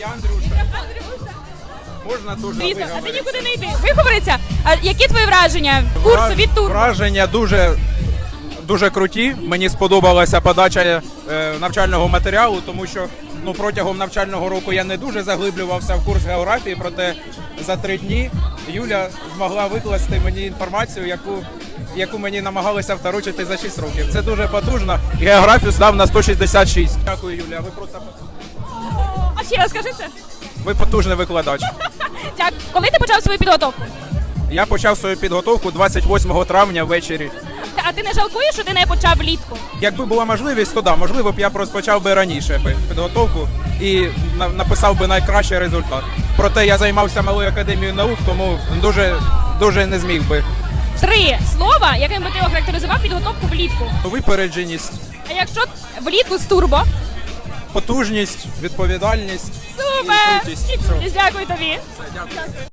я Андрюша. Можна дуже Звісно, а ти нікуди не йди. Виговориться. А які твої враження курсу від турбо? Враження дуже, дуже круті. Мені сподобалася подача е, навчального матеріалу, тому що ну, протягом навчального року я не дуже заглиблювався в курс географії, проте за три дні Юля змогла викласти мені інформацію, яку, яку мені намагалися второчити за 6 років. Це дуже потужно. Географію став на 166. Дякую, Юля. Ви просто А ще раз скажи це. ви потужний викладач. Дякую. Коли ти почав свою підготовку? Я почав свою підготовку 28 травня ввечері. А ти не жалкуєш, що ти не почав влітку? Якби була можливість, то да, можливо б я розпочав би раніше підготовку і написав би найкращий результат. Проте я займався малою академією наук, тому дуже дуже не зміг би. Три слова, яким би ти охарактеризував підготовку влітку. Випередженість, А якщо влітку з турбо? Потужність, відповідальність і Супер! крутість. Все. Дякую тобі. Дякую.